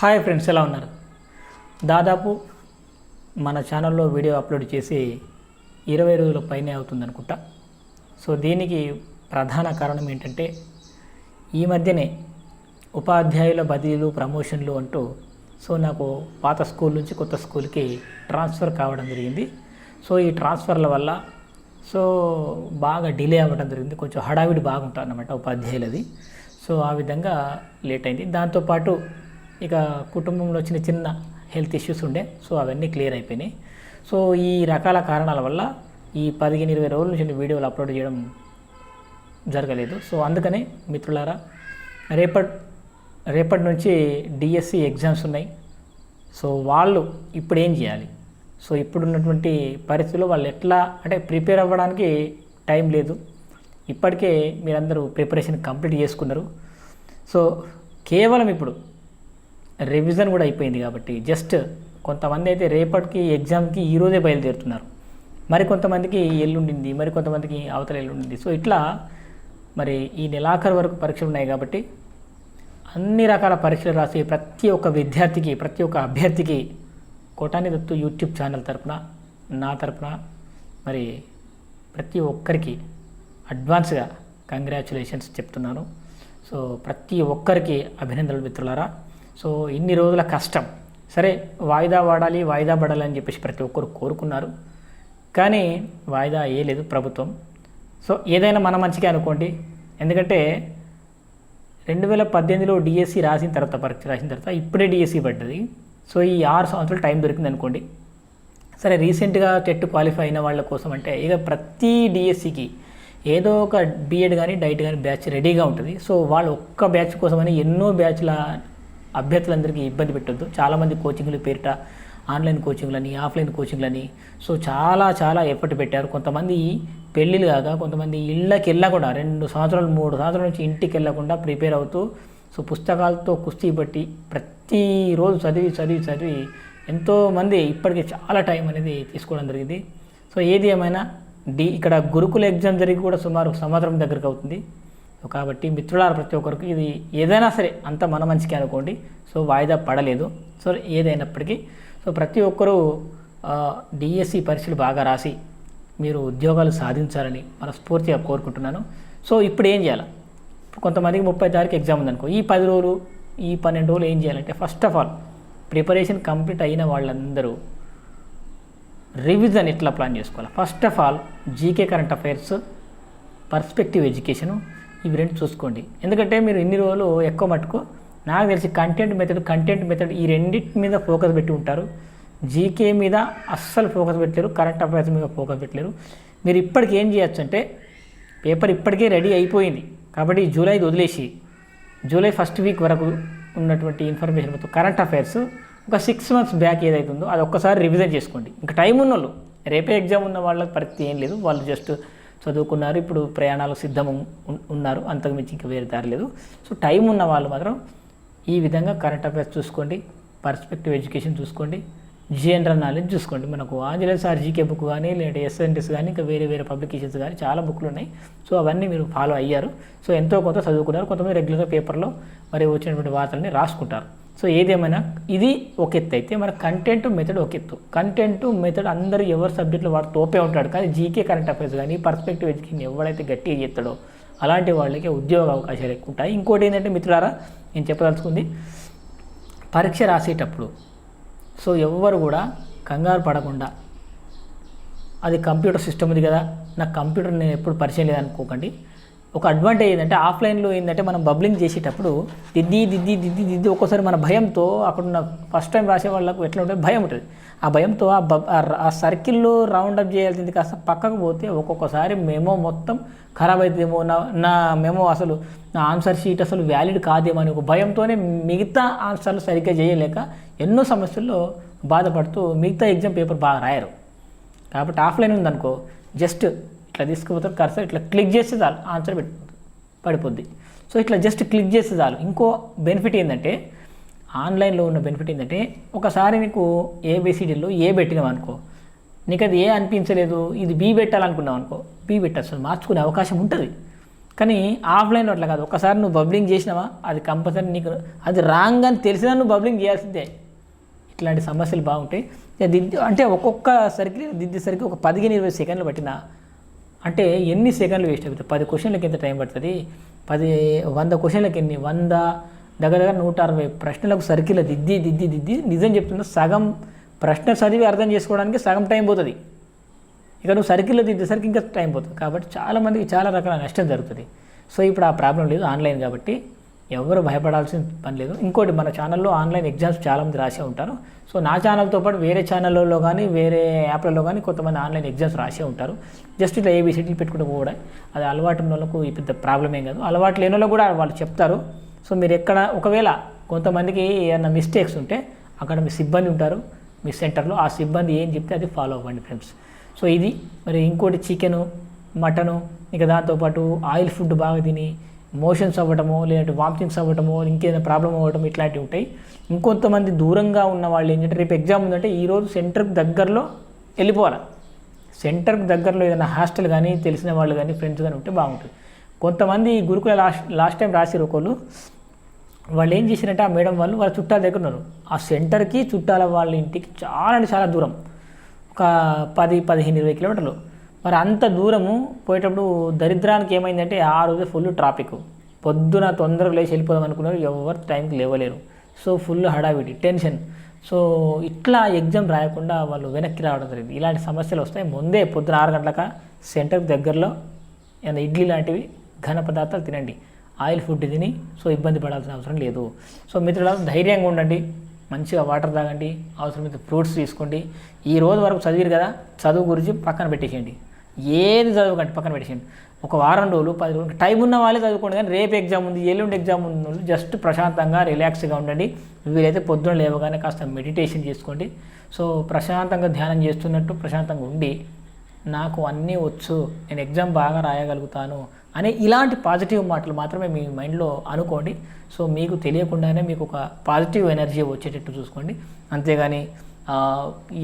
Hi friends ఎలా ఉన్నారు? దాదాపు మన ఛానల్లో వీడియో అప్లోడ్ చేసి ఇరవై రోజుల పైనే అవుతుంది అనుకుంటా సో దీనికి ప్రధాన కారణం ఏంటంటే ఈ మధ్యనే ఉపాధ్యాయుల బదిలీలు ప్రమోషన్లు అంటూ సో నాకు పాత స్కూల్ నుంచి కొత్త స్కూల్కి ట్రాన్స్ఫర్ కావడం జరిగింది. సో ఈ ట్రాన్స్ఫర్ల వల్ల సో బాగా డిలే అవ్వడం జరిగింది. కొంచెం హడావిడి బాగుంటుంది అన్నమాట ఉపాధ్యాయులది. సో ఆ విధంగా లేట్ అయింది. దాంతోపాటు ఇక కుటుంబంలో చిన్న చిన్న హెల్త్ ఇష్యూస్ ఉండే సో అవన్నీ క్లియర్ అయిపోయినాయి. సో ఈ రకాల కారణాల వల్ల ఈ పదిహేను ఇరవై రోజుల నుంచి వీడియోలు అప్లోడ్ చేయడం జరగలేదు. సో అందుకనే మిత్రులారా రేపటి రేపటి నుంచి డిఎస్సి ఎగ్జామ్స్ ఉన్నాయి. సో వాళ్ళు ఇప్పుడు ఏం చేయాలి? సో ఇప్పుడున్నటువంటి పరిస్థితుల్లో వాళ్ళు ఎట్లా అంటే ప్రిపేర్ అవ్వడానికి టైం లేదు. ఇప్పటికే మీరందరూ ప్రిపరేషన్ కంప్లీట్ చేసుకున్నారు. సో కేవలం ఇప్పుడు రివిజన్ కూడా అయిపోయింది కాబట్టి జస్ట్ కొంతమంది అయితే రేపటికి ఎగ్జామ్కి ఈరోజే బయలుదేరుతున్నారు. మరి కొంతమందికి ఎల్లుండింది మరి కొంతమందికి అవతల ఎల్లుండింది. సో ఇట్లా మరి ఈ నెలాఖరు వరకు పరీక్షలు ఉన్నాయి కాబట్టి అన్ని రకాల పరీక్షలు రాసి ప్రతి ఒక్క విద్యార్థికి ప్రతి ఒక్క అభ్యర్థికి కోటాని దత్తు యూట్యూబ్ ఛానల్ తరపున నా తరపున మరి ప్రతి ఒక్కరికి అడ్వాన్స్గా కంగ్రాచులేషన్స్ చెప్తున్నాను. సో ప్రతి ఒక్కరికి అభినందనలు మిత్రులారా. సో ఇన్ని రోజుల కష్టం. సరే వాయిదా వాడాలి వాయిదా పడాలి అని చెప్పేసి ప్రతి ఒక్కరు కోరుకున్నారు. కానీ వాయిదా వేయలేదు ప్రభుత్వం. సో ఏదైనా మన మంచిగా అనుకోండి. ఎందుకంటే రెండు వేల పద్దెనిమిదిలో డిఎస్సి రాసిన తర్వాత పరీక్ష రాసిన తర్వాత ఇప్పుడే డిఎస్సి పడ్డది. సో ఈ ఆరు సంవత్సరాలు టైం దొరికింది అనుకోండి. సరే రీసెంట్గా టెట్ క్వాలిఫై అయిన వాళ్ళ కోసం అంటే ఇక ప్రతి డిఎస్సికి ఏదో ఒక బీఎడ్ కానీ డైట్ కానీ బ్యాచ్ రెడీగా ఉంటుంది. సో వాళ్ళు ఒక్క బ్యాచ్ కోసమని ఎన్నో బ్యాచ్ల అభ్యర్థులందరికీ ఇబ్బంది పెట్టొద్దు. చాలామంది కోచింగ్లు పేరిట ఆన్లైన్ కోచింగ్లని ఆఫ్లైన్ కోచింగ్లని సో చాలా చాలా ఎఫర్ట్ పెట్టారు. కొంతమంది పెళ్ళిళ్ళు కాక కొంతమంది ఇళ్ళకి వెళ్ళకుండా రెండు సంవత్సరాలు మూడు సంవత్సరాల నుంచి ఇంటికి వెళ్ళకుండా ప్రిపేర్ అవుతూ సో పుస్తకాలతో కుస్తీ బట్టి ప్రతిరోజు చదివి చదివి చదివి ఎంతోమంది ఇప్పటికీ చాలా టైం అనేది తీసుకోవడం జరిగింది. సో ఏది ఏమైనా డి ఇక్కడ గురుకుల ఎగ్జామ్ జరిగి కూడా సుమారు సంవత్సరం దగ్గరకు అవుతుంది. సో కాబట్టి మిత్రులార ప్రతి ఒక్కరికి ఇది ఏదైనా సరే అంత మన మంచికి అనుకోండి. సో వాయిదా పడలేదు. సో ఏదైనప్పటికీ. సో ప్రతి ఒక్కరూ డిఎస్సి పరీక్షలు బాగా రాసి మీరు ఉద్యోగాలు సాధించాలని మనస్ఫూర్తిగా కోరుకుంటున్నాను. సో ఇప్పుడు ఏం చేయాలి? కొంతమందికి ముప్పై తారీఖు ఎగ్జామ్ ఉందనుకో ఈ పది రోజులు ఈ పన్నెండు రోజులు ఏం చేయాలంటే first of all preparation complete అయిన వాళ్ళందరూ రివిజన్ ఎట్లా ప్లాన్ చేసుకోవాలి? First of all GK current affairs perspective education ఇవి రెండు చూసుకోండి. ఎందుకంటే మీరు ఇన్ని రోజులు ఎక్కువ మటుకు నాకు తెలిసి కంటెంట్ మెథడ్ కంటెంట్ మెథడ్ ఈ రెండింటి మీద ఫోకస్ పెట్టి ఉంటారు. జీకే మీద అస్సలు ఫోకస్ పెట్టలేరు కరెంట్ అఫైర్స్ మీద ఫోకస్ పెట్టలేరు. మీరు ఇప్పటికి ఏం చేయొచ్చు అంటే పేపర్ ఇప్పటికే రెడీ అయిపోయింది. కాబట్టి జూలై వదిలేసి జూలై ఫస్ట్ వీక్ వరకు ఉన్నటువంటి ఇన్ఫర్మేషన్ మొత్తం కరెంట్ అఫైర్స్ ఒక సిక్స్ మంత్స్ బ్యాక్ ఏదైతుందో అది ఒక్కసారి రివిజన్ చేసుకోండి. ఇంకా టైం ఉన్న వాళ్ళు రేపే ఎగ్జామ్ ఉన్న వాళ్ళకి పరిస్థితి ఏం లేదు. వాళ్ళు జస్ట్ చదువుకున్నారు ఇప్పుడు ప్రయాణాలకు సిద్ధం ఉన్నారు. అంతకు మించి ఇంకా వేరే దారి లేదు. సో టైం ఉన్న వాళ్ళు మాత్రం ఈ విధంగా కరెంట్ అఫైర్స్ చూసుకోండి పర్స్పెక్టివ్ ఎడ్యుకేషన్ చూసుకోండి జనరల్ నాలెడ్జ్ చూసుకోండి. మనకు ఆంజనేయ సార్ జీకే బుక్ కానీ లేదంటే ఎస్ఎన్టీస్ కానీ ఇంకా వేరే వేరే పబ్లికేషన్స్ కానీ చాలా బుక్లు ఉన్నాయి. సో అవన్నీ మీరు ఫాలో అయ్యారు. సో ఎంతో కొంత చదువుకున్నారు. కొంతమంది రెగ్యులర్గా పేపర్లో మరి వచ్చినటువంటి వార్తల్ని రాసుకుంటారు. సో ఏదేమైనా ఇది ఒక ఎత్తు అయితే మన కంటెంట్ మెథడ్ ఒక ఎత్తు. కంటెంట్ మెథడ్ అందరూ ఎవరు సబ్జెక్టులో వాడు తోపే ఉంటాడు కానీ జీకే కరెంట్ అఫైర్స్ కానీ పర్స్పెక్టివ్ ఎడ్యుకేషన్ ఎవడైతే గట్టిగా చేస్తాడో అలాంటి వాళ్ళకి ఉద్యోగ అవకాశాలు ఎక్కువ ఉంటాయి. ఇంకోటి ఏంటంటే మిత్రులారా నేను చెప్పదలుచుకుంది పరీక్ష రాసేటప్పుడు సో ఎవ్వరు కూడా కంగారు పడకుండా అది కంప్యూటర్ సిస్టమ్ ఉంది కదా నాకు కంప్యూటర్ నేను ఎప్పుడు పరిచయం లేదనుకోకండి ఒక అడ్వాంటేజ్ ఏంటంటే ఆఫ్లైన్లో ఏంటంటే మనం బబ్లింగ్ చేసేటప్పుడు దిద్ది దిద్ది దిద్ది దిద్ది ఒక్కోసారి మన భయంతో అక్కడ ఉన్న ఫస్ట్ టైం రాసే వాళ్ళకు ఎట్లా ఉంటుంది? భయం ఉంటుంది. ఆ భయంతో ఆ బబ్ ఆ సర్కిల్లో రౌండప్ చేయాల్సింది కాస్త పక్కకు పోతే ఒక్కొక్కసారి మేమో మొత్తం ఖరాబ్ అవుతుందేమో నా నా మేమో అసలు నా ఆన్సర్ షీట్ అసలు వ్యాలిడ్ కాదేమో అని ఒక భయంతోనే మిగతా ఆన్సర్లు సరిగ్గా చేయలేక ఎన్నో సమస్యల్లో బాధపడుతూ మిగతా ఎగ్జామ్ పేపర్ బాగా రాయరు. కాబట్టి ఆఫ్లైన్ ఉందనుకో జస్ట్ ఇట్లా తీసుకుపోతారు కర్సర్ ఇట్లా క్లిక్ చేస్తే చాలు ఆన్సర్ పెట్టి పడిపోద్ది. సో ఇట్లా జస్ట్ క్లిక్ చేస్తే చాలు. ఇంకో బెనిఫిట్ ఏంటంటే ఆన్లైన్లో ఉన్న బెనిఫిట్ ఏంటంటే ఒకసారి నీకు ఏబిసిడీలో ఏ పెట్టినావు అనుకో నీకు అది ఏ అనిపించలేదు ఇది బి పెట్టాలనుకున్నావు అనుకో బి పెట్టచ్చు మార్చుకునే అవకాశం ఉంటుంది. కానీ ఆఫ్లైన్లో అట్లా కాదు. ఒకసారి నువ్వు బబ్లింగ్ చేసినావా అది కంపల్సరీ నీకు అది రాంగ్ అని తెలిసినా నువ్వు బబ్లింగ్ చేయాల్సిందే. ఇట్లాంటి సమస్యలు బాగుంటాయి. దిద్ది అంటే ఒక్కొక్కసరికి దిద్దేసరికి ఒక పదిహేను ఇరవై సెకండ్లు పట్టిన అంటే ఎన్ని సెకండ్లు వేస్ట్ అవుతుంది? పది క్వశ్చన్లకి ఎంత టైం పడుతుంది? పది వంద క్వశ్చన్లకి ఎన్ని? వంద? దగ్గర దగ్గర నూట అరవై ప్రశ్నలకు సర్కిల్ దిద్ది దిద్ది దిద్ది నిజం చెప్తున్నా సగం ప్రశ్న చదివి అర్థం చేసుకోవడానికి సగం టైం పోతుంది. ఇక నువ్వు సర్కిల్లో దిద్దేసరికి ఇంకా టైం పోతుంది. కాబట్టి చాలామందికి చాలా రకాల నష్టం జరుగుతుంది. సో ఇప్పుడు ఆ ప్రాబ్లం లేదు ఆన్లైన్ కాబట్టి ఎవరు భయపడాల్సిన పని లేదు. ఇంకోటి మన ఛానల్లో ఆన్లైన్ ఎగ్జామ్స్ చాలామంది రాసే ఉంటారు. సో నా ఛానల్తో పాటు వేరే ఛానళ్ళలో కానీ వేరే యాప్లలో కానీ కొంతమంది ఆన్లైన్ ఎగ్జామ్స్ రాసే ఉంటారు. జస్ట్ ఇట్లా ఏబిసిటీలు పెట్టుకుంటూ కూడా అది అలవాటు ఉన్న వాళ్ళకు పెద్ద ప్రాబ్లం ఏం కాదు. అలవాటు లేని వాళ్ళు కూడా వాళ్ళు చెప్తారు. సో మీరు ఎక్కడ ఒకవేళ కొంతమందికి ఏమైనా మిస్టేక్స్ ఉంటే అక్కడ మీ సిబ్బంది ఉంటారు. మీ సెంటర్లో ఆ సిబ్బంది ఏం చెప్తే అది ఫాలో అవ్వండి ఫ్రెండ్స్ సో ఇది. మరి ఇంకోటి చికెను మటను ఇంకా దాంతోపాటు ఆయిల్ ఫుడ్ బాగా తిని మోషన్స్ అవ్వటమో లేదంటే వామిటింగ్స్ అవ్వటమో ఇంకేదైనా ప్రాబ్లం అవ్వటం ఇట్లాంటివి ఉంటాయి. ఇంకొంతమంది దూరంగా ఉన్న వాళ్ళు ఏంటంటే రేపు ఎగ్జామ్ ఉందంటే ఈరోజు సెంటర్కి దగ్గరలో వెళ్ళిపోవాలి. సెంటర్కి దగ్గరలో ఏదైనా హాస్టల్ కానీ తెలిసిన వాళ్ళు కానీ ఫ్రెండ్స్ కానీ ఉంటే బాగుంటుంది. కొంతమంది గురుకుల లాస్ట్ లాస్ట్ టైం రాసిరు ఒకళ్ళు. వాళ్ళు ఏం చేశారంటే ఆ మేడం వాళ్ళు వాళ్ళ చుట్టాల దగ్గర ఉన్నారు. ఆ సెంటర్కి చుట్టాల వాళ్ళ ఇంటికి చాలా అంటే చాలా దూరం. ఒక పది పదిహేను ఇరవై కిలోమీటర్లు. మరి అంత దూరము పోయేటప్పుడు దరిద్రానికి ఏమైందంటే ఆ రోజు ఫుల్ ట్రాఫిక్ పొద్దున తొందరగా లేచి వెళ్ళిపోదాం అనుకున్నారు ఎవరు టైంకి లేవలేరు. సో ఫుల్ హడావిడి టెన్షన్. సో ఇట్లా ఎగ్జామ్ రాయకుండా వాళ్ళు వెనక్కి రావడం జరిగింది. ఇలాంటి సమస్యలు వస్తాయి. ముందే పొద్దున ఆరు గంటలక సెంటర్ దగ్గరలో ఏదైనా ఇడ్లీ లాంటివి ఘన పదార్థాలు తినండి. ఆయిల్ ఫుడ్ తిని సో ఇబ్బంది పడాల్సిన అవసరం లేదు. సో మిత్రుల ధైర్యంగా ఉండండి. మంచిగా వాటర్ తాగండి. అవసరమైతే ఫ్రూట్స్ తీసుకోండి. ఈ రోజు వరకు చదివారు కదా? చదువు గురించి పక్కన పెట్టేసేయండి. ఏది చదువుకోండి పక్కన పెట్టేసేయండి ఒక వారం రోజులు పది రోజులు టైం ఉన్న వాళ్ళే చదువుకోండి కానీ రేపు ఎగ్జామ్ ఉంది ఎల్లుండి ఎగ్జామ్ ఉంది జస్ట్ ప్రశాంతంగా రిలాక్స్గా ఉండండి. వీలైతే పొద్దున లేవగానే కాస్త మెడిటేషన్ చేసుకోండి. సో ప్రశాంతంగా ధ్యానం చేస్తున్నట్టు ప్రశాంతంగా ఉండి నాకు అన్నీ వచ్చు నేను ఎగ్జామ్ బాగా రాయగలుగుతాను అనే ఇలాంటి పాజిటివ్ మాటలు మాత్రమే మీ మైండ్లో అనుకోండి. సో మీకు తెలియకుండానే మీకు ఒక పాజిటివ్ ఎనర్జీ వచ్చేటట్టు చూసుకోండి. అంతేగాని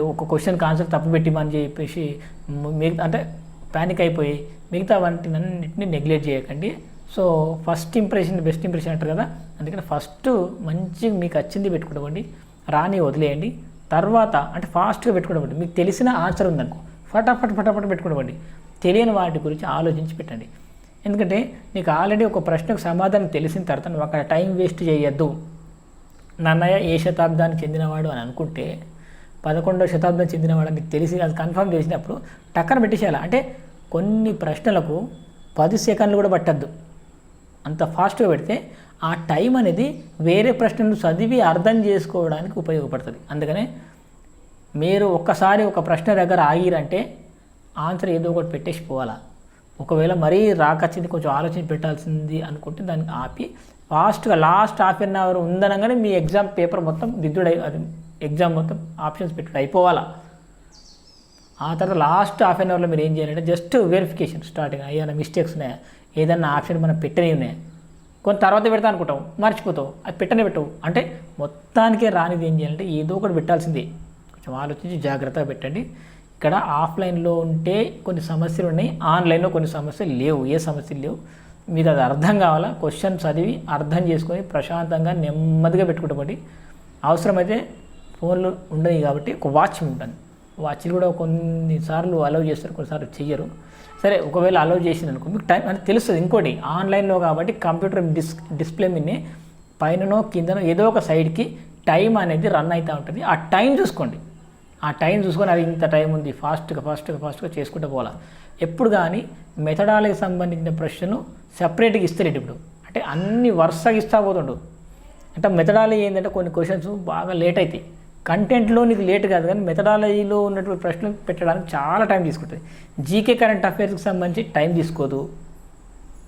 ఒక క్వశ్చన్కి ఆన్సర్ తప్పు పెట్టిమని చెప్పేసి మిగతా అంటే ప్యానిక్ అయిపోయి మిగతా వాటిని అన్నింటినీ నెగ్లెక్ట్ చేయకండి. So first impression best impression అంటారు కదా? అందుకని ఫస్ట్ మంచి మీకు వచ్చింది పెట్టుకోండి రాని వదిలేయండి. తర్వాత అంటే ఫాస్ట్గా పెట్టుకోండి మీకు తెలిసిన ఆన్సర్ ఉందనుకో ఫటాఫట్ ఫటాఫట్ పెట్టుకోండి తెలియని వాటి గురించి ఆలోచించి పెట్టండి. ఎందుకంటే నీకు ఆల్రెడీ ఒక ప్రశ్నకు సమాధానం తెలిసిన తర్వాత నువ్వు అక్కడ టైం వేస్ట్ చేయొద్దు. నన్నయ్య ఏ శతాబ్దానికి చెందినవాడు అని అనుకుంటే పదకొండవ శతాబ్దం చెందినవాడు మీకు తెలిసి అది కన్ఫర్మ్ చేసినప్పుడు టక్కన పెట్టేసేయాలి? అంటే కొన్ని ప్రశ్నలకు పది సెకండ్లు కూడా పట్టద్దు. అంత ఫాస్ట్గా పెడితే ఆ టైం అనేది వేరే ప్రశ్నలు చదివి అర్థం చేసుకోవడానికి ఉపయోగపడుతుంది. అందుకనే మీరు ఒక్కసారి ఒక ప్రశ్న దగ్గర ఆగిరంటే ఆన్సర్ ఏదో ఒకటి పెట్టేసి పోవాలా? ఒకవేళ మరీ రాకొచ్చింది కొంచెం ఆలోచన పెట్టాల్సింది అనుకుంటే దాన్ని ఆపి ఫాస్ట్గా లాస్ట్ హాఫ్ అన్ అవర్ ఉందనగానే మీ ఎగ్జామ్ పేపర్ మొత్తం దిద్దుడై అది ఎగ్జామ్ మొత్తం ఆప్షన్స్ పెట్టుడు. అయిపోవాలా? ఆ తర్వాత లాస్ట్ హాఫ్ అన్ అవర్లో మీరు ఏం చేయాలంటే జస్ట్ వెరిఫికేషన్ స్టార్టింగ్ ఏదైనా మిస్టేక్స్ ఉన్నాయా? ఏదైనా ఆప్షన్ మనం పెట్టనే ఉన్నాయా? కొంత తర్వాత పెడతా అనుకుంటాం. మర్చిపోతావు. అది పెట్టనే పెట్టవు. అంటే మొత్తానికే రానిది ఏం చేయాలంటే ఏదో ఒకటి పెట్టాల్సిందే. కొంచెం ఆలోచించి జాగ్రత్తగా పెట్టండి. ఇక్కడ ఆఫ్లైన్లో ఉంటే కొన్ని సమస్యలు ఉన్నాయి. ఆన్లైన్లో కొన్ని సమస్యలు లేవు. ఏ సమస్యలు లేవు? మీరు అది అర్థం కావాలా? క్వశ్చన్ చదివి అర్థం చేసుకొని ప్రశాంతంగా నెమ్మదిగా పెట్టుకుంటామండి అవసరమైతే ఫోన్లు ఉండవు కాబట్టి ఒక వాచ్ ఉంటుంది. వాచ్లు కూడా కొన్నిసార్లు అలౌ చేస్తారు కొన్నిసార్లు చెయ్యరు. సరే ఒకవేళ అలౌ చేసింది అనుకో మీకు టైం అంటే తెలుస్తుంది. ఇంకోటి ఆన్లైన్లో కాబట్టి కంప్యూటర్ డిస్ డిస్ప్లే మీద పైననో కిందనో ఏదో ఒక సైడ్కి టైం అనేది రన్ అవుతూ ఉంటుంది. ఆ టైం చూసుకోండి. ఆ టైం చూసుకొని అది ఇంత టైం ఉంది ఫాస్ట్గా ఫాస్ట్గా ఫాస్ట్గా చేసుకుంటూ పోవాలి. ఎప్పుడు కానీ మెథడాలకి సంబంధించిన ప్రశ్నను సపరేట్గా ఇస్తలేడు ఇప్పుడు. అంటే అన్ని వరుసగా ఇస్తా పోతుండు. అంటే మెథడాలజీ ఏంటంటే కొన్ని క్వశ్చన్స్ బాగా లేట్ అవుతాయి కంటెంట్లో నీకు లేట్ కాదు కానీ మెథడాలజీలో ఉన్నటువంటి ప్రశ్నలు పెట్టడానికి చాలా టైం తీసుకుంటుంది. జీకే కరెంట్ అఫైర్స్కి సంబంధించి టైం తీసుకోదు.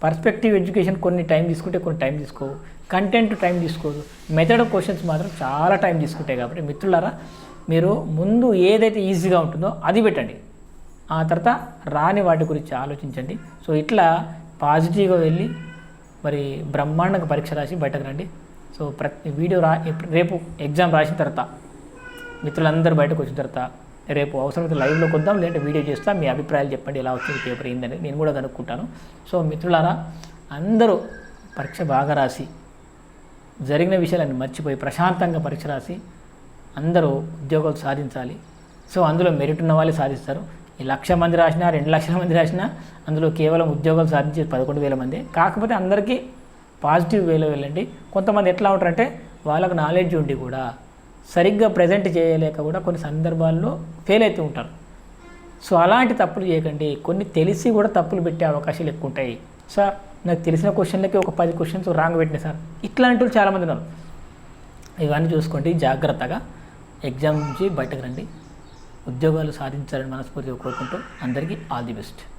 పర్స్పెక్టివ్ ఎడ్యుకేషన్ కొన్ని టైం తీసుకుంటే కొన్ని టైం తీసుకోవు. కంటెంట్ టైం తీసుకోదు. మెథడ్ క్వశ్చన్స్ మాత్రం చాలా టైం తీసుకుంటాయి కాబట్టి మిత్రులారా మీరు ముందు ఏదైతే ఈజీగా ఉంటుందో అది పెట్టండి. ఆ తర్వాత రాని వాటి గురించి ఆలోచించండి. సో ఇట్లా పాజిటివ్గా వెళ్ళి మరి బ్రహ్మాండంగా పరీక్ష రాసి బయటకు రండి. సో ప్రతి వీడియో రా రేపు ఎగ్జామ్ రాసిన తర్వాత మిత్రులందరూ బయటకు వచ్చిన తర్వాత రేపు అవసరమైతే లైవ్లోకి వద్దాం లేదంటే వీడియో చేస్తాం మీ అభిప్రాయాలు చెప్పండి ఎలా వచ్చింది పేపర్ ఏందని నేను కూడా కనుక్కుంటాను. సో మిత్రులారా అందరూ పరీక్ష బాగా రాసి జరిగిన విషయాలన్నీ మర్చిపోయి ప్రశాంతంగా పరీక్ష రాసి అందరూ ఉద్యోగాలు సాధించాలి. సో అందులో మెరిట్ ఉన్న వాళ్ళే సాధిస్తారు. ఈ లక్ష మంది రాసినా రెండు లక్షల మంది రాసినా అందులో కేవలం ఉద్యోగాలు సాధించే పదకొండు వేల మంది. కాకపోతే అందరికీ పాజిటివ్ వేలో వెళ్ళండి. కొంతమంది ఎట్లా ఉంటారంటే వాళ్ళకు నాలెడ్జ్ ఉండి కూడా సరిగ్గా ప్రజెంట్ చేయలేక కూడా కొన్ని సందర్భాల్లో ఫెయిల్ అవుతూ ఉంటారు. సో అలాంటి తప్పులు చేయకండి. కొన్ని తెలిసి కూడా తప్పులు పెట్టే అవకాశాలు ఎక్కువ ఉంటాయి. సార్ నాకు తెలిసిన క్వశ్చన్లకి ఒక పది క్వశ్చన్స్ రాంగ్ పెట్టిన సార్. ఇట్లాంటి వాళ్ళు చాలామంది ఉన్నారు. ఇవన్నీ చూసుకోండి జాగ్రత్తగా. ఎగ్జామ్ నుంచి బయటకు రండి. ఉద్యోగాలు సాధించాలని మనస్ఫూర్తిగా కోరుకుంటూ అందరికీ ఆల్ ది బెస్ట్